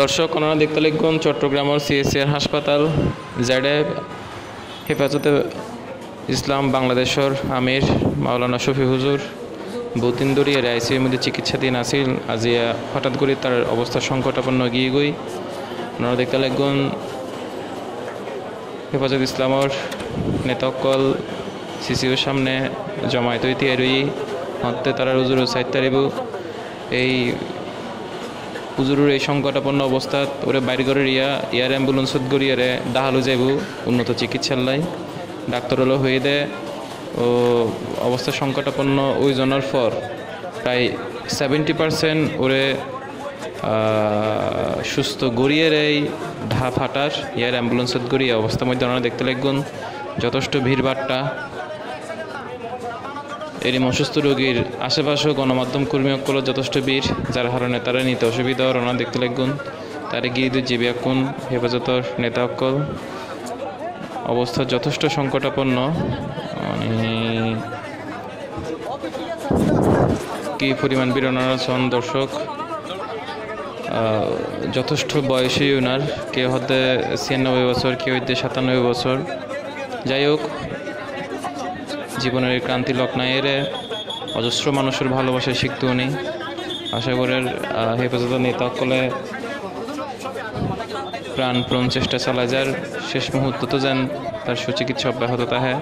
দর্শক ওনারা দেখতে লিখুন চট্টগ্রামের সিএসিআর হাসপাতাল, জেডে, হেফাজতে ইসলাম, বাংলাদেশের আমির মাওলানা শফি হুজুর বহুদিন ধরে এর আইসিউর মধ্যে চিকিৎসাধীন আছিল আজিয়া হঠাৎ করে তার অবস্থা সংকটাপন্ন গিয়ে গই। ওনারা দেখতে লিখুন হেফাজত ইসলামর নেতাকল সিসিওর সামনে জমায়েত হইতে এরই হতে তারা হুজুর সাইড তারিব। এই হুজুরের এই সংকটাপন্ন অবস্থাত ওরে বাইর করে ইয়া ইয়ার অ্যাম্বুলেন্সত গড়িয়ারে দাহালু যাইব, উন্নত চিকিৎসালয় ডাক্তার হলো হয়ে দে। ও, অবস্থা সংকটাপন্ন ওই জনের পর প্রায় সেভেন্টি পারসেন্ট ওরে সুস্থ গড়িয়ের এই ঢা ফাটার ইয়ার অ্যাম্বুলেন্সত গড়িয়ে অবস্থার মধ্যে ওনারা দেখতে লাগবেন যথেষ্ট ভিড়ভাট্টা এরই অসুস্থ রোগীর আশেপাশেও গণমাধ্যম কর্মীসকল যথেষ্ট বীর, যার কারণে তারা নিতে অসুবিধা রওনা দেখতে লাগুন তারে গিয়ে জীবী এখন হেফাজতর নেতাসকল অবস্থা যথেষ্ট সংকটাপন্ন। মানে কি পরিমাণ বীর ওনারা দর্শক? যথেষ্ট বয়সী ওনার কেউ হতে ছিয়ানব্বই বছর, কেউ হইতে সাতানব্বই বছর। যাই হোক জীবনের এই ক্রান্তি লগ্নায়ের অজস্র মানুষের ভালোবাসায় শিখতে উনি। আশা করি আহ, হেফাজত নেতা কলে প্রাণপ্রণ চেষ্টা চালা যার শেষ মুহূর্ত তো যেন তার সুচিকিৎসা অব্যাহত তাহে।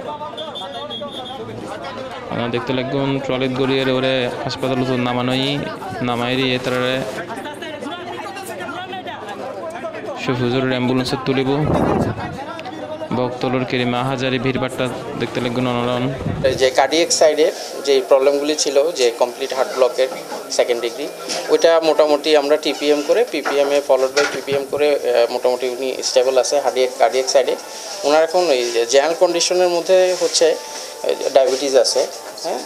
আমরা দেখতে লাগুন ট্রলিত গড়িয়ে ওরে হাসপাতাল তো নামানোই নামাই দিয়ে তারা সুফুজুর অ্যাম্বুলেন্সে তুলিব। বকতলর কেরিমা, হাজারি ভিড়ভাট্টা দেখতে লাগবেন অনরণ যে কার্ডিয়াক সাইডের যে প্রবলেমগুলি ছিল, যে কমপ্লিট হার্ট ব্লকের সেকেন্ড ডিগ্রি ওইটা মোটামুটি আমরা টিপিএম করে পিপিএমে ফলোড বাই পিপিএম করে মোটামুটি উনি স্টেবল আছে হার্ডিয়াক কার্ডিয়াক সাইডে ওনার এখন এই জেনারেল কন্ডিশনের মধ্যে হচ্ছে ডায়াবেটিস আছে হ্যাঁ?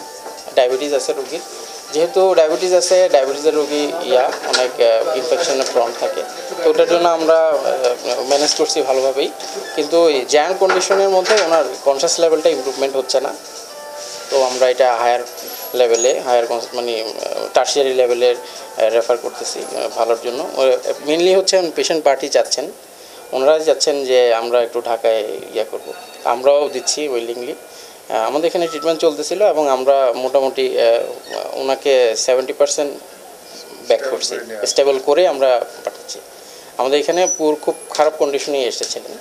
ডায়াবেটিস আছে রোগীর। যেহেতু ডায়াবেটিস আছে, ডায়াবেটিসের রোগী ইয়া, অনেক ইনফেকশনের প্রন থাকে। তো ওটার জন্য আমরা ম্যানেজ করছি ভালোভাবেই। কিন্তু জেনারেল কন্ডিশনের মধ্যে ওনার কনসাস লেভেলটা ইমপ্রুভমেন্ট হচ্ছে না। তো আমরা এটা হায়ার লেভেলে হায়ার মানে টার্সিয়ারি লেভেলের রেফার করতেছি ভালোর জন্য। মেনলি হচ্ছে পেশেন্ট পার্টি যাচ্ছেন ওনারা যাচ্ছেন যে আমরা একটু ঢাকায় ইয়ে করব। আমরাও দিচ্ছি উইলিংলি আমাদের এখানে ট্রিটমেন্ট চলতেছিল এবং আমরা মোটামুটি ওনাকে সেভেন্টি পার্সেন্ট ব্যাক করছি। স্টেবল করে আমরা পাঠাচ্ছি। আমাদের এখানে পুর খুব খারাপ কন্ডিশনেই এসেছিলেন।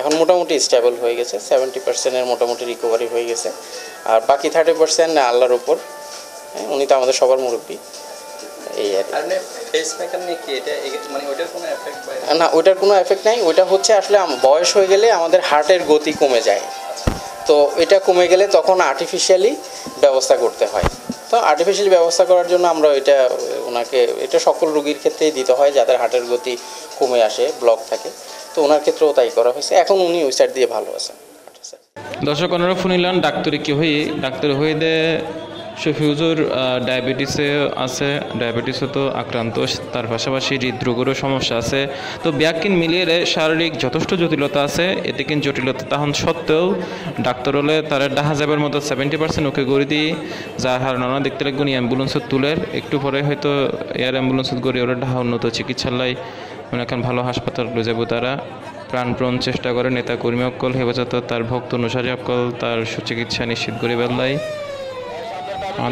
এখন মোটামুটি স্টেবল হয়ে গেছে সেভেন্টি পার্সেন্টের মোটামুটি রিকভারি হয়ে গেছে। আর বাকি থার্টি পার্সেন্ট আল্লাহর উপর হ্যাঁ, উনি তো আমাদের সবার মুরব্বী। এই আর মানে পায়? না ওইটার কোনো এফেক্ট নাই। ওইটা হচ্ছে আসলে বয়স হয়ে গেলে আমাদের হার্টের গতি কমে যায়। তো এটা কমে গেলে তখন আর্টিফিশিয়ালি ব্যবস্থা করতে হয়। তো আর্টিফিশিয়ালি ব্যবস্থা করার জন্য আমরা এটা, ওনাকে, এটা সকল রোগীর ক্ষেত্রেই দিতে হয় যাদের হার্টের গতি কমে আসে ব্লক থাকে। তো ওনার ক্ষেত্রেও তাই করা হয়েছে। এখন উনি ওই সাইড দিয়ে ভালো আছেন। দর্শক ওনারা শুনিলাম ডাক্তারি কি হয়ে ডাক্তার হয়ে দে শফিউজুর ডায়াবেটিসে আছে ডায়াবেটিসে তো আক্রান্ত, তার পাশাপাশি হৃদরোগেরও সমস্যা আছে। তো ব্যাকিন মিলিয়ে শারীরিক যথেষ্ট জটিলতা আছে, এতে কিন্তু জটিলতা তখন সত্ত্বেও ডাক্তার হলে তার ডাহা যাবার মতো সেভেন্টি পার্সেন্ট ওকে গড়ি দিই, যার হার নানা দেখতে লাগবেন অ্যাম্বুলেন্সত তুলের একটু পরে হয়তো এয়ার অ্যাম্বুলেন্সত গড়ি ওরা ডাহা উন্নত চিকিৎসালয় মানে এখন ভালো হাসপাতাল লয়ে যাব তারা। প্রাণপ্রণ চেষ্টা করে নেতা কর্মী অকল হেফাজত তার ভক্ত অনুসারী অকল তার সুচিকিৎসা নিশ্চিত করে আমার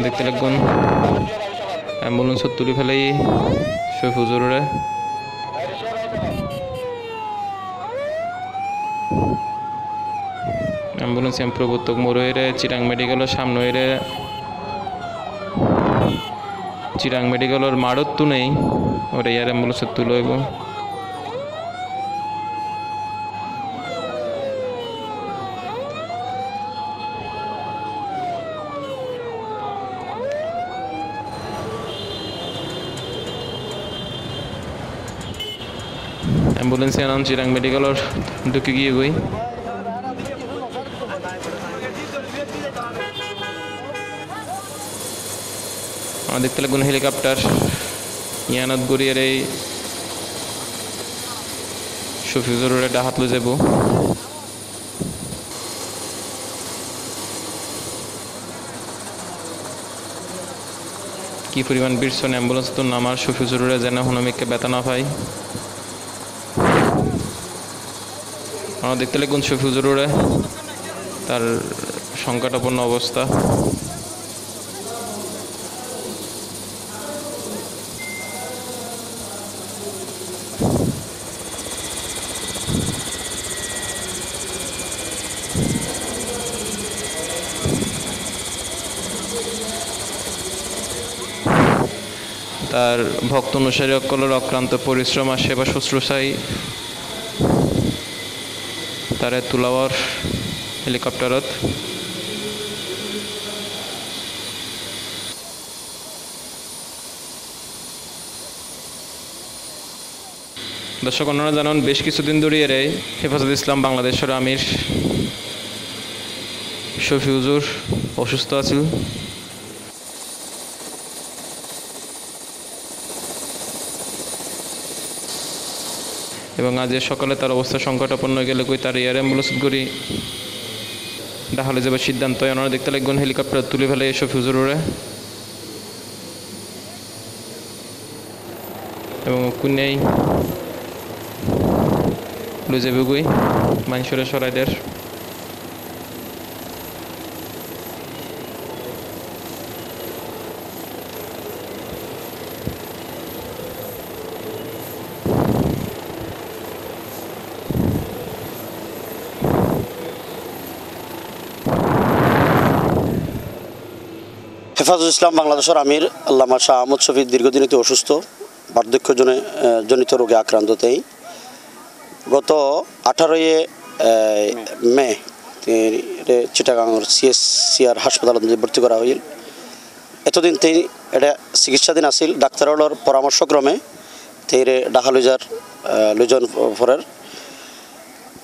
দেখতে লাগবেন অ্যাম্বুলেন্সত তুলি ফেলাই সই হুজুরে অ্যাম্বুলেন্স প্রবর্তক মোড়ে চিরাং মেডিকেলের সামনে হইরে। চিরাং মেডিকেলের মাড়ত তো নেই ওটা এয়ার অ্যাম্বুলেন্সের তুলো হইব। অ্যাম্বুলেন্সে আনাম চিরাং মেডিকেলের ঢুকে গিয়ে গই। আমার দেখতে লাগুন হেলিকপ্টার, ইয়ানাত গড়িয়ার এই শফিজুরের ডাহাত লো যাব। কি পরিমাণ বীরসন অ্যাম্বুলেন্স তো নামার শফিজুরের যেন হনমিককে বেতা না পাই। আমরা দেখতে লাগুন শফিউজুরে তার সংকটাপন্ন অবস্থা। তার ভক্ত অনুসারী অকলের অক্লান্ত পরিশ্রম আর সেবা শুশ্রূষাই তারে তুলাওয়ার হেলিকপ্টারত। দর্শক, অন্যরা জানান, বেশ কিছুদিন ধরে এর হেফাজত ইসলাম বাংলাদেশের আমির শফিউজুর অসুস্থ আছিল এবং আজ সকালে তার অবস্থা সংকটাপন্ন গেলে কই তার এয়ার অ্যাম্বুলেন্স করি ডাহালে যাবার সিদ্ধান্ত হয়। ওনারা দেখতে লাগবেন হেলিকপ্টার তুলে ফেলে এসব ফিউজুরে এবং কুন্যাই লুজেবুগুই মানুষের সরাইদের হেফাজত ইসলাম বাংলাদেশের আমির আল্লামা শাহ আহমদ শফিদ দীর্ঘদিনিত অসুস্থ বার্ধক্য জনে আহ, জনিত রোগে আক্রান্ততেই। গত আঠারোই মে তিনি চিটাগাঙর সিএসসিআর হাসপাতালত ভর্তি করা হইল। এতদিন তিনি এটা চিকিৎসাধীন আছিল। ডাক্তারর পরামর্শক্রমে ডাহা লুজার লুজন ফরের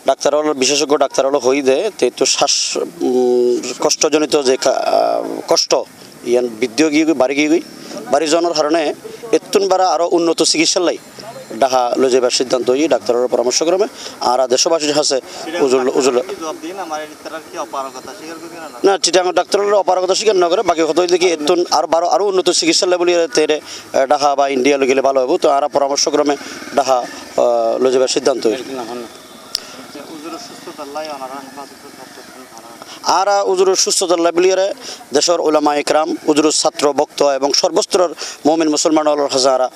ডাক্তার হল বিশেষজ্ঞ ডাক্তার হলো হই দে তে শ্বাস কষ্টজনিত যে কষ্ট ইয়ান বৃদ্ধি গিয়ে গই বাড়ি গিয়ে গই বাড়ি যাওয়ার কারণে এতুন বারা আরও উন্নত চিকিৎসার লাই ডাহা লই যাবার সিদ্ধান্ত হই ডাক্তারের পরামর্শক্রমে আর দেশবাসীর কাছে উজুল উজুল না চিটাং ডাক্তারের অপারগতা স্বীকার না? করে বাকি কথা দেখি এতুন আর বারো আরও উন্নত চিকিৎসার লাই বলি তেরে ডাহা বা ইন্ডিয়া গেলে ভালো হব তো আর পরামর্শক্রমে ডাহা আহ, লই যাবার সিদ্ধান্ত আর উজুরের সুস্থতার লাইবিলিয়ারে দেশের ওলামা ইকরাম, উজুরের ছাত্র, ভক্ত এবং সর্বস্তরের মমিন মুসলমানের হাজারা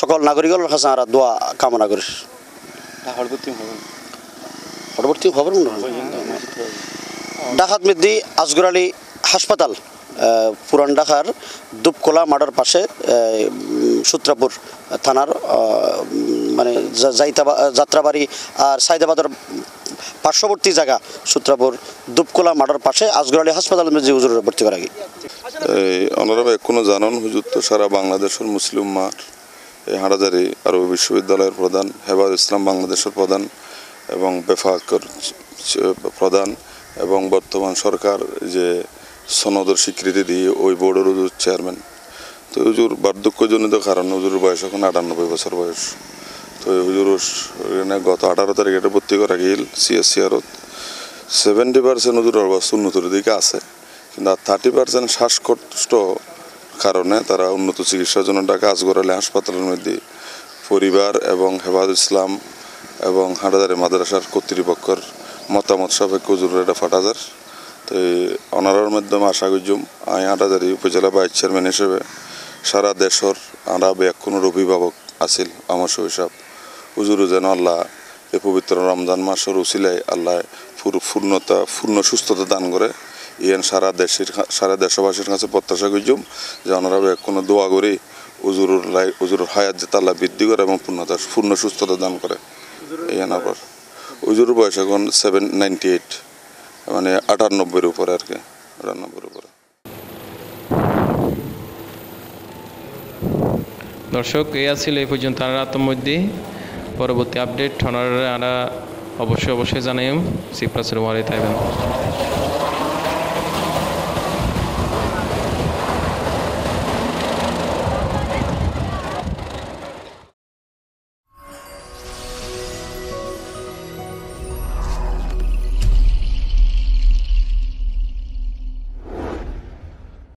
সকল নাগরিকের হাজারা দোয়া কামনা করি। ডাকাত মিদ্দি, আজগর আলী হাসপাতাল পুরান ঢাকার দুপকোলা মাঠের পাশে সূত্রাপুর থানার মানে যাত্রাবাড়ি আর সাইদাবাদের পার্শ্ববর্তী জায়গা, সূত্রাপুর, দুপকোলা মাঠের পাশে আজগর আলী হাসপাতাল যে হুজুর ভর্তি করা গিয়ে অনারা এখনও জানান হুজুর তো সারা বাংলাদেশের মুসলিম মাঠ, এই হাঁড়াজারি আরব বিশ্ববিদ্যালয়ের প্রধান হেবাদ ইসলাম বাংলাদেশের প্রধান এবং বেফাকর প্রধান এবং বর্তমান সরকার যে সনদের স্বীকৃতি দিয়ে ওই বোর্ডের হুজুর চেয়ারম্যান তো হুজুর বার্ধক্যজনিত কারণে হুজুর বয়স এখন আটানব্বই বছর বয়স। তো হুজুর এখানে গত আঠারো তারিখে এটা ভর্তি করা গিয়েছিল সিএসসিআরত সেভেন্টি পার্সেন্ট হুজুর অবস্থা উন্নতির দিকে আছে। কিন্তু আর থার্টি পার্সেন্ট শ্বাসকষ্ট কারণে তারা উন্নত চিকিৎসার জন্য ঢাকা আজগরালে হাসপাতালের মধ্যে পরিবার এবং হেফাজ ইসলাম এবং হাটাদারি মাদ্রাসার কর্তৃপক্ষের মতামত সাপেক্ষে হুজুরের এটা ফাটাজার। তো অনারার মাধ্যমে আশা করছুম আমি হাটাদারি উপজেলা ভাইস চেয়ারম্যান হিসেবে সারা দেশের আমরা ব্যাকুণের অভিভাবক আছিল আমার শৈশব। হুজুরু যেন আল্লাহ এই পবিত্র রমজান মাসের উসিলায় আল্লাহ পূর্ণতা, পূর্ণ সুস্থতা দান করে। ইয়ান সারা দেশের সারা দেশবাসীর কাছে প্রত্যাশা করছুম যে ওনারা কোনো দোয়া করি উজুরুর লাই উজুরুর হায়াত যে তাল্লা বৃদ্ধি করে এবং পূর্ণতা পূর্ণ সুস্থতা দান করে। এই আবার উজুরের বয়স এখন সেভেন নাইনটি এইট মানে আটানব্বইয়ের উপরে আর কি, আটানব্বইয়ের উপরে। দর্শক, এই আছিল এই পর্যন্ত আর মধ্যে পরবর্তী আপডেট ওনারা আমরা অবশ্যই অবশ্যই জানাইম। সিপ্রাসের ওয়ারে তাইবেন